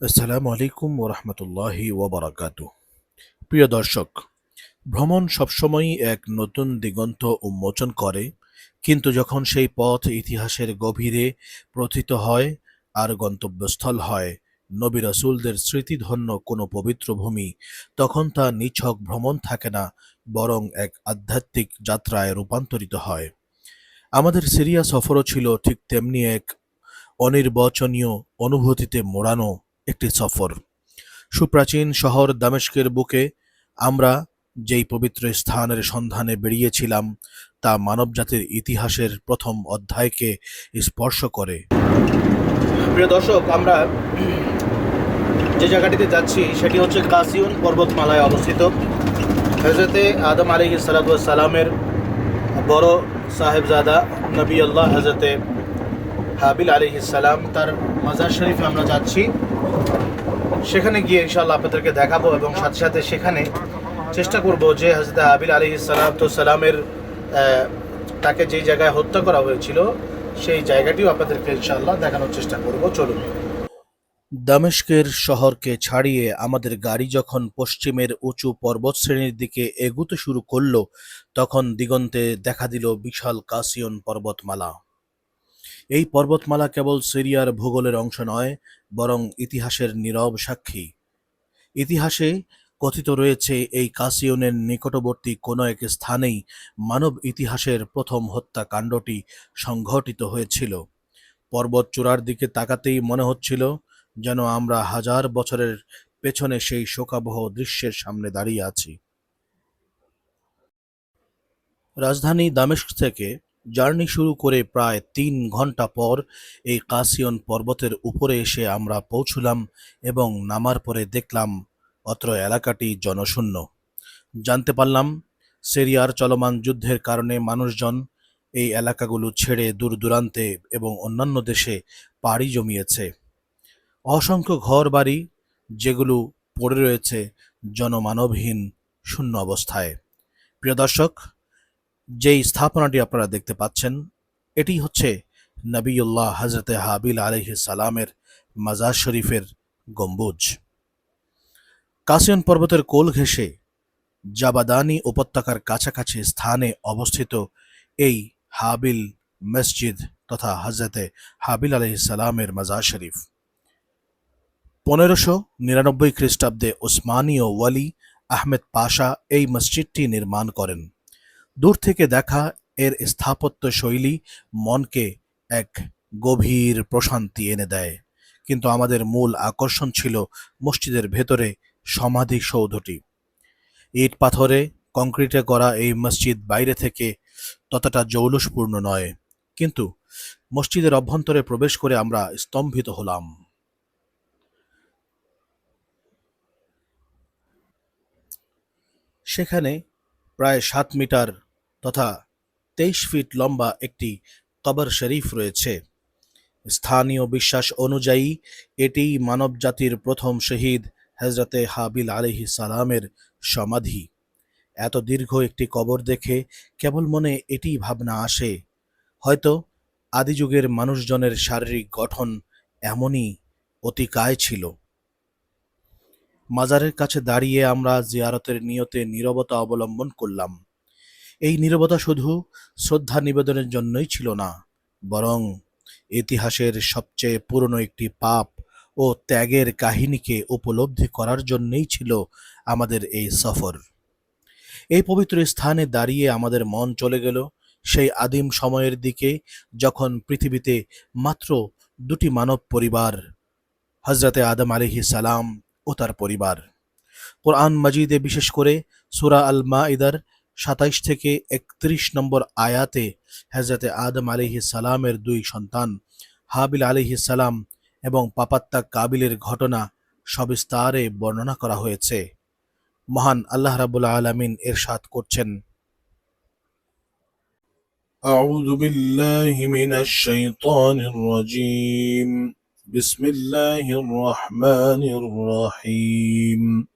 আসসালামু আলাইকুম ওরহমতুল্লাহি ওবরাকাত প্রিয় দর্শক, ভ্রমণ সবসময়ই এক নতুন দিগন্ত উন্মোচন করে, কিন্তু যখন সেই পথ ইতিহাসের গভীরে প্রথিত হয় আর গন্তব্যস্থল হয় নবী রাসূলদের স্মৃতিধন্য কোনো পবিত্র ভূমি, তখন তা নিছক ভ্রমণ থাকে না, বরং এক আধ্যাত্মিক যাত্রায় রূপান্তরিত হয়। আমাদের সিরিয়া সফরও ছিল ঠিক তেমনি এক অনির্বচনীয় অনুভূতিতে মোড়ানো একটি সফর। সুপ্রাচীন শহর দামেস্কের বুকে আমরা যেই পবিত্র স্থানের সন্ধানে বেরিয়েছিলাম, তা মানবজাতির ইতিহাসের প্রথম অধ্যায়কে স্পর্শ করে। প্রিয় দর্শক, আমরা যে জায়গাটিতে যাচ্ছি, সেটি হচ্ছে কাসিউন পর্বতমালায় অবস্থিত। হজরতে আদম আলী সালামের বড় সাহেবজাদা নবী আল্লাহ হজরতে হাবিল আলী সালাম তার মাজার শরীফে আমরা যাচ্ছি। সেখানে গিয়ে ইনশাল্লাহ আপনাদেরকে দেখাবো এবং সাথে সাথে সেখানে চেষ্টা করব যে হজরত হাবিল আলী সালামের তাকে যে জায়গায় হত্যা করা হয়েছিল, সেই জায়গাটিও আপনাদেরকে ইনশাল্লাহ দেখানোর চেষ্টা করব। চলুন। দামেস্কের শহরকে ছাড়িয়ে আমাদের গাড়ি যখন পশ্চিমের উঁচু পর্বত শ্রেণির দিকে এগুতে শুরু করল, তখন দিগন্তে দেখা দিল বিশাল কাসিয়ন পর্বতমালা। এই পর্বতমালা কেবল সিরিয়ার ভূগোলের অংশ নয়, বরং ইতিহাসের নীরব সাক্ষী। ইতিহাসে কথিত রয়েছে এই কাসিয়নের নিকটবর্তী কোনো এক স্থানেই মানব ইতিহাসের প্রথম হত্যাকাণ্ডটি সংঘটিত হয়েছিল। পর্বত চূড়ার দিকে তাকাতেই মনে হচ্ছিল যেন আমরা হাজার বছরের পেছনে সেই শোকাবহ দৃশ্যের সামনে দাঁড়িয়ে আছি। রাজধানী দামেস্ক থেকে জার্নি শুরু করে প্রায় তিন ঘণ্টা পর এই কাসিয়ন পর্বতের উপরে এসে আমরা পৌঁছলাম এবং নামার পরে দেখলাম অত্র এলাকাটি জনশূন্য। জানতে পারলাম, সিরিয়ার চলমান যুদ্ধের কারণে মানুষজন এই এলাকাগুলো ছেড়ে দূর দূরান্তে এবং অন্যান্য দেশে পাড়ি জমিয়েছে। অসংখ্য ঘর বাড়ি যেগুলো পড়ে রয়েছে জনমানবহীন শূন্য অবস্থায়। প্রিয় দর্শক যেই স্থাপনাটি আপনারা দেখতে পাচ্ছেন, এটি হচ্ছে নবীউল্লাহ হজরতে হাবিল আলহি সালামের মাজার শরীফের গম্বুজ। কাসিয়ন পর্বতের কোল ঘেঁষে জাবাদানি উপত্যকার কাছাকাছি স্থানে অবস্থিত এই হাবিল মসজিদ তথা হজরতে হাবিল আলহি সালামের মাজার শরীফ। পনেরোশো নিরানব্বই খ্রিস্টাব্দে ওসমানীয় ওয়ালি আহমেদ পাশা এই মসজিদটি নির্মাণ করেন। দূর থেকে দেখা এর স্থাপত্য শৈলী মনকে এক গভীর প্রশান্তি এনে দেয়। কিন্তু আমাদের মূল আকর্ষণ ছিল মসজিদের ভেতরে সমাধি সৌধটি। ইট পাথরে কংক্রিটে করা এই মসজিদ বাইরে থেকে ততটা জৌলুসপূর্ণ নয়, কিন্তু মসজিদের অভ্যন্তরে প্রবেশ করে আমরা স্তম্ভিত হলাম। সেখানে প্রায় সাত মিটার তথা তেইশ ফিট লম্বা একটি কবর শরীফ রয়েছে। স্থানীয় বিশ্বাস অনুযায়ী, এটি মানবজাতির প্রথম শহীদ হজরতে হাবিল আলহি সালামের সমাধি। এত দীর্ঘ একটি কবর দেখে কেবল মনে এটি ভাবনা আসে, হয়তো আদিযুগের মানুষজনের শারীরিক গঠন এমনই অতিকায় ছিল। মাজারের কাছে দাঁড়িয়ে আমরা জিয়ারতের নিয়তে নীরবতা অবলম্বন করলাম। এই নীরবতা শুধু শ্রদ্ধা নিবেদনের জন্যই ছিল না, বরং ইতিহাসের সবচেয়ে পুরনো একটি পাপ ও ত্যাগের কাহিনীকে উপলব্ধি করার জন্যই ছিল আমাদের এই সফর। এই পবিত্র স্থানে দাঁড়িয়ে আমাদের মন চলে গেল, সেই আদিম সময়ের দিকে যখন পৃথিবীতে মাত্র দুটি মানব পরিবার হজরতে আদম আলিহি সালাম ও তার পরিবার কোরআন মজিদে বিশেষ করে সুরা আল মাইদার সাতাইশ থেকে একত্রিশ নম্বর আয়াতে হজরতে আদম আলিহি সালামের দুই সন্তান হাবিল আলিহি সালাম এবং পাপাত্তা কাবিলের ঘটনা সবিস্তারে বর্ণনা করা হয়েছে মহান আল্লাহ রাবুল আলমিন এর সাথ করছেন أعوذ بالله من الشيطان الرجيم بسم الله الرحمن الرحيم.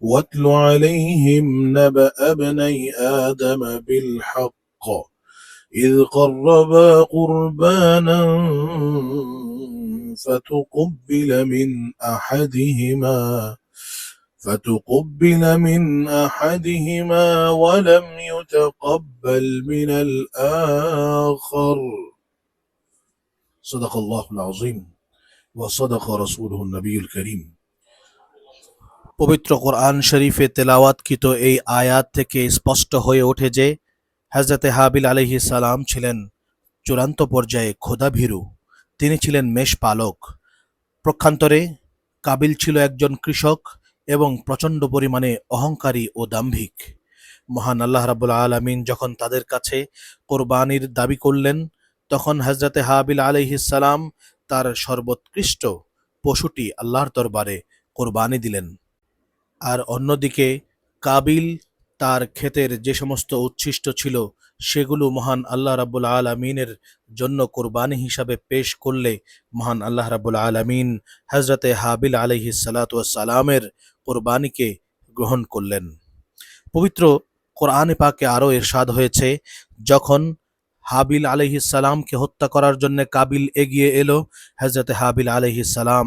واتل عليهم نبأ ابني آدم بالحق إذ قربا قربانا فتقبل من أحدهما فتقبل من أحدهما ولم يتقبل من الآخر. صدق الله العظيم. ওয়াসদক রসুল নবীল করিম। পবিত্র কোরআন শরীফে তেলাওয়াতকৃত এই আয়াত থেকে স্পষ্ট হয়ে ওঠে যে হজরতে হাবিল আলহি সালাম ছিলেন চূড়ান্ত পর্যায়ে খোদাভীরু তিনি ছিলেন মেষ পালক। প্রক্ষান্তরে কাবিল ছিল একজন কৃষক এবং প্রচণ্ড পরিমাণে অহংকারী ও দাম্ভিক। মহান আল্লাহ রাবুল আলমিন যখন তাদের কাছে কোরবানির দাবি করলেন, তখন হজরতে হাবিল আলহিসাল্লাম তার সর্বোৎকৃষ্ট পশুটি আল্লাহর দরবারে কোরবানি দিলেন। আর অন্যদিকে কাবিল তার ক্ষেতের যে সমস্ত উচ্ছিষ্ট ছিল, সেগুলো মহান আল্লাহ রাব্বুল আলমিনের জন্য কোরবানি হিসাবে পেশ করলে মহান আল্লাহ রাব্বুল আলমিন হজরতে হাবিল আলহি সালামের কোরবানিকে গ্রহণ করলেন। পবিত্র কোরআনে পাকে আরও এরশাদ হয়েছে, যখন হাবিল আলহিসাল্লামকে হত্যা করার জন্য কাবিল এগিয়ে এলো হজরতে হাবিল আলহিসাল্লাম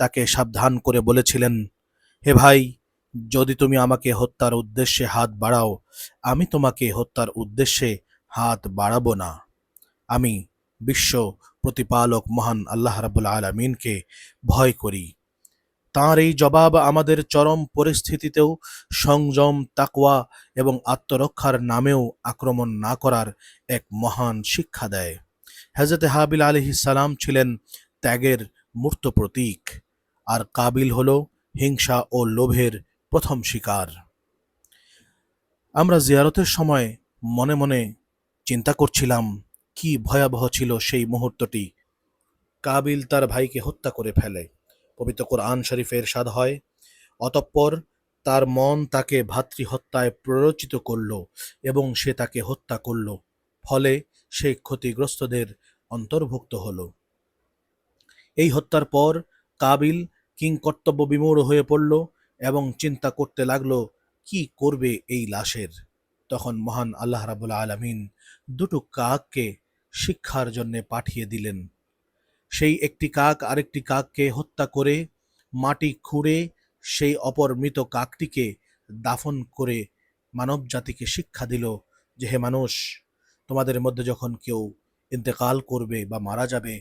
তাকে সাবধান করে বলেছিলেন, হে ভাই, যদি তুমি আমাকে হত্যার উদ্দেশ্যে হাত বাড়াও, আমি তোমাকে হত্যার উদ্দেশ্যে হাত বাড়াবো না। আমি বিশ্ব প্রতিপালক মহান আল্লাহ রাবুল আলমিনকে ভয় করি। তাঁর এই জবাব আমাদের চরম পরিস্থিতিতেও সংযম, তাকওয়া এবং আত্মরক্ষার নামেও আক্রমণ না করার এক মহান শিক্ষা দেয়। হজরত হাবিল আলহি সালাম ছিলেন ত্যাগের মূর্ত প্রতীক আর কাবিল হল হিংসা ও লোভের প্রথম শিকার। আমরা জিয়ারতের সময় মনে মনে চিন্তা করছিলাম, কি ভয়াবহ ছিল সেই মুহূর্তটি। কাবিল তার ভাইকে হত্যা করে ফেলে। পবিত্র কোরআন শরীফের সাদ হয়। অতঃপর তার মন তাকে ভাতৃহত্যায় প্ররোচিত করল এবং সে তাকে হত্যা করল, ফলে সে ক্ষতিগ্রস্তদের অন্তর্ভুক্ত হল। এই হত্যার পর কাবিল কিংকর্তব্য বিমূঢ় হয়ে পড়ল এবং চিন্তা করতে লাগল, কি করবে এই লাশের? তখন মহান আল্লাহ রাবুল আলমিন দুটো কাককে শিক্ষার জন্য পাঠিয়ে দিলেন। সেই একটি কাক আরেকটি কাককে হত্যা করে মাটি খুঁড়ে সেই অপর মৃত কাকটিকে দাফন করে মানব জাতিকে শিক্ষা দিল যে, হে মানুষ, তোমাদের মধ্যে যখন কেউ ইন্তেকাল করবে বা মারা যাবে,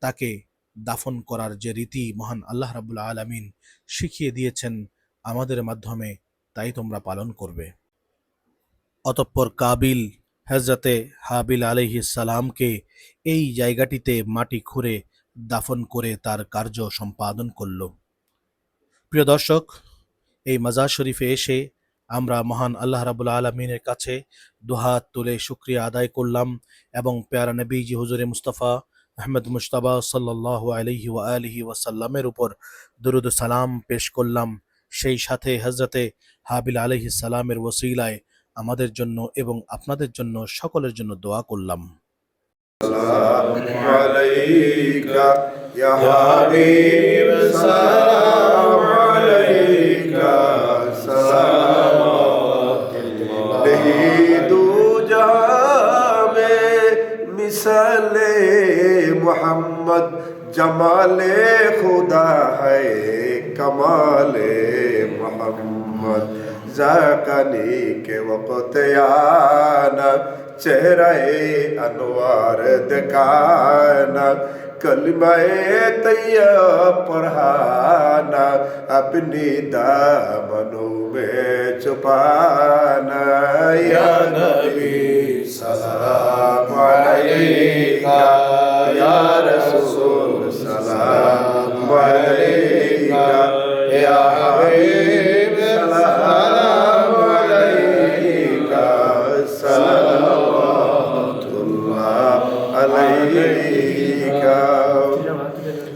তাকে দাফন করার যে রীতি মহান আল্লাহ রাবুল আলমিন শিখিয়ে দিয়েছেন আমাদের মাধ্যমে, তাই তোমরা পালন করবে। অতঃপর কাবিল হজরতে হাবিল সালামকে এই জায়গাটিতে মাটি খুঁড়ে দাফন করে তার কার্য সম্পাদন করল। প্রিয় দর্শক, এই মাজার শরীফে এসে আমরা মহান আল্লাহ রাবুল আলমিনের কাছে দুহাত তুলে শুক্রিয়া আদায় করলাম এবং পেয়ারা নবীজি হুজুরে মুস্তফা আহমেদ মুশতাবা সাল্লাহ আলহি ওয়া আলহি ওয়াসাল্লামের উপর দুরুদ সালাম পেশ করলাম। সেই সাথে হজরতে হাবিল আলহি ওসিলায় আমাদের জন্য এবং আপনাদের জন্য সকলের জন্য দোয়া করলাম। মোহাম্মদ, জমালে খুদা হে কমালে মোহাম্মদ। जाकनी के वक़्त आना चेहरे अनवार दिखाना, कलमाए तैया पढ़ाना अपनी दामनों में छुपाना। या नबी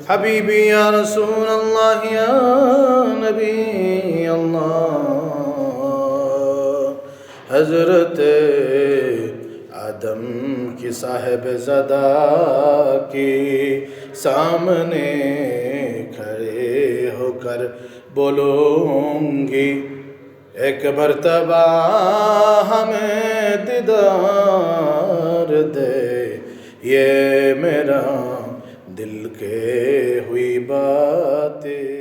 حبیبی یا رسول اللہ، یا نبی اللہ۔ حضرت آدم کی صاحب زدہ کی سامنے کھڑے ہو کر بولوں گی۔ ایک مرتبہ ہمیں دیدار دے، یہ میرا کے ہوئی باتیں۔